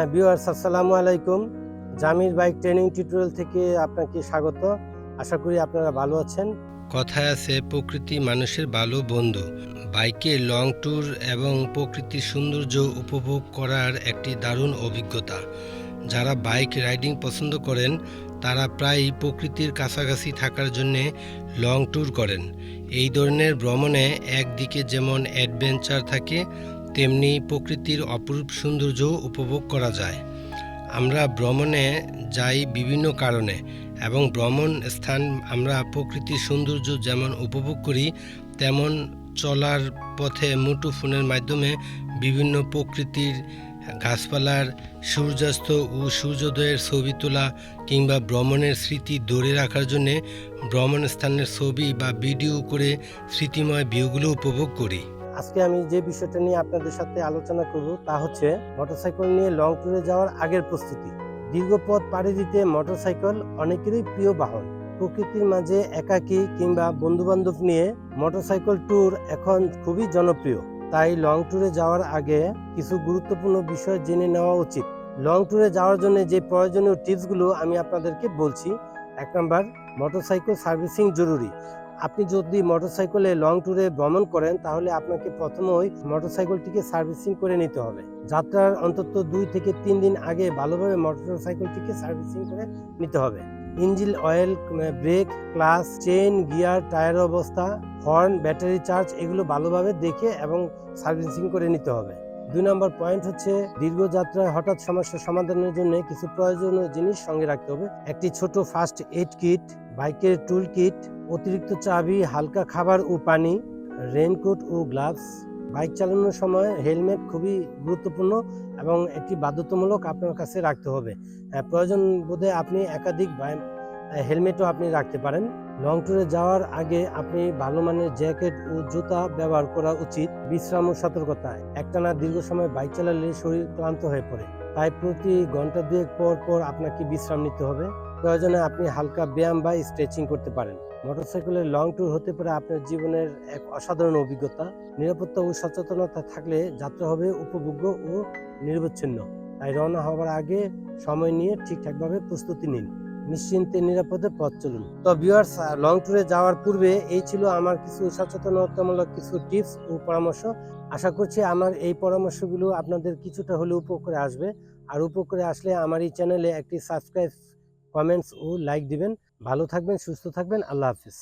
হ্যাঁ ভিউয়ার্স আসসালামু আলাইকুম। জামির বাইক ট্রেনিং টিউটোরিয়াল থেকে আপনাকে স্বাগত। আশা করি আপনারা ভালো আছেন। কথায় আছে, প্রকৃতি মানুষের ভালো বন্ধু। বাইকে লং ট্যুর এবং প্রকৃতির সৌন্দর্য উপভোগ করার একটি দারুণ অভিজ্ঞতা। যারা বাইক রাইডিং পছন্দ করেন, তারা প্রায়ই প্রকৃতির কাছাকাছি থাকার জন্যে লং ট্যুর করেন। এই ধরনের ভ্রমণে একদিকে যেমন অ্যাডভেঞ্চার থাকে তেমনি প্রকৃতির অপরূপ সৌন্দর্য উপভোগ করা যায়। আমরা ভ্রমণে যাই বিভিন্ন কারণে এবং ভ্রমণ স্থান আমরা প্রকৃতির সৌন্দর্য যেমন উপভোগ করি, তেমন চলার পথে মুঠোফোনের মাধ্যমে বিভিন্ন প্রকৃতির গাছপালার সূর্যাস্ত ও সূর্যোদয়ের ছবি তোলা কিংবা ভ্রমণের স্মৃতি ধরে রাখার জন্যে ভ্রমণ স্থানের ছবি বা ভিডিও করে স্মৃতিময় ভিউগুলো উপভোগ করি। আজকে আমি যে বিষয়টা নিয়ে আপনাদের সাথে আলোচনা করব তা হচ্ছে মোটরসাইকেল নিয়ে লং ট্যুরে যাওয়ার আগের প্রস্তুতি। দীর্ঘ পথ পাড়ি দিতে মোটরসাইকেল অনেকেরই প্রিয় বাহন। প্রকৃতির মাঝে একাকী কিংবা বন্ধু বান্ধব নিয়ে মোটরসাইকেল ট্যুর এখন খুবই জনপ্রিয়। তাই লং ট্যুরে যাওয়ার আগে কিছু গুরুত্বপূর্ণ বিষয় জেনে নেওয়া উচিত। লং ট্যুরে যাওয়ার জন্য যে প্রয়োজনীয় টিপসগুলো আমি আপনাদেরকে বলছি, এক নম্বর, মোটরসাইকেল সার্ভিসিং জরুরি। আপনি যদি মোটরসাইকেলে লং ট্যুরে ভ্রমণ করেন, তাহলে আপনাকে প্রথমেই মোটরসাইকেলটিকে সার্ভিসিং করে নিতে হবে। যাত্রার অন্তত দুই থেকে তিন দিন আগে ভালোভাবে মোটরসাইকেলটিকে সার্ভিসিং করে নিতে হবে। Engine oil brake class chain gear, tyre অবস্থা, হর্ন, ব্যাটারি চার্জ এগুলো ভালোভাবে দেখে এবং সার্ভিসিং করে নিতে হবে। দুই নম্বর পয়েন্ট হচ্ছে দীর্ঘ যাত্রায় হঠাৎ সমস্যা সমাধানের জন্য কিছু প্রয়োজনীয় জিনিস সঙ্গে রাখতে হবে। একটি ছোট ফার্স্ট এইড কিট বাইকের টুল কিট অতিরিক্ত চাবি হালকা খাবার ও পানি রেনকোট ও গ্লাভস। বাইক চালানোর সময় হেলমেট খুবই গুরুত্বপূর্ণ এবং এটি বাধ্যতামূলক আপনার কাছে রাখতে হবে। হ্যাঁ, প্রয়োজন বোধে আপনি একাধিক হেলমেটও আপনি রাখতে পারেন। লং ট্যুরে যাওয়ার আগে আপনি ভালো মানের জ্যাকেট ও জুতা ব্যবহার করা উচিত। বিশ্রাম ও সতর্কতা একটানা দীর্ঘ সময় বাইক চালালে শরীর ক্লান্ত হয়ে পড়ে। তাই প্রতি ঘণ্টা দুয়েক পর পর আপনাকে বিশ্রাম নিতে হবে। প্রয়োজনে আপনি হালকা ব্যায়াম বা স্ট্রেচিং করতে পারেন। মোটরসাইকেলের লং ট্যুর হতে পারে আপনার জীবনের এক অসাধারণ অভিজ্ঞতা। নিরাপত্তা ও সচেতনতা থাকলে যাত্রা হবে উপভোগ্য ও নির্বচ্ছিন্ন। তাই রওনা হওয়ার আগে সময় নিয়ে ঠিকঠাকভাবে প্রস্তুতি নিন। নিশ্চিন্তে নিরাপদে পথ চলুন। তো ভিউয়ার্স লং ট্যুরে যাওয়ার পূর্বে এই ছিল আমার কিছু সচেতনতামূলক কিছু টিপস ও পরামর্শ। আশা করছি আমার এই পরামর্শগুলো আপনাদের কিছুটা হলে উপকারে আসবে। আর উপকারে আসলে আমার এই চ্যানেলে একটি সাবস্ক্রাইব কমেন্টস ও লাইক দিবেন। ভালো থাকবেন, সুস্থ থাকবেন, আল্লাহ হাফিজ।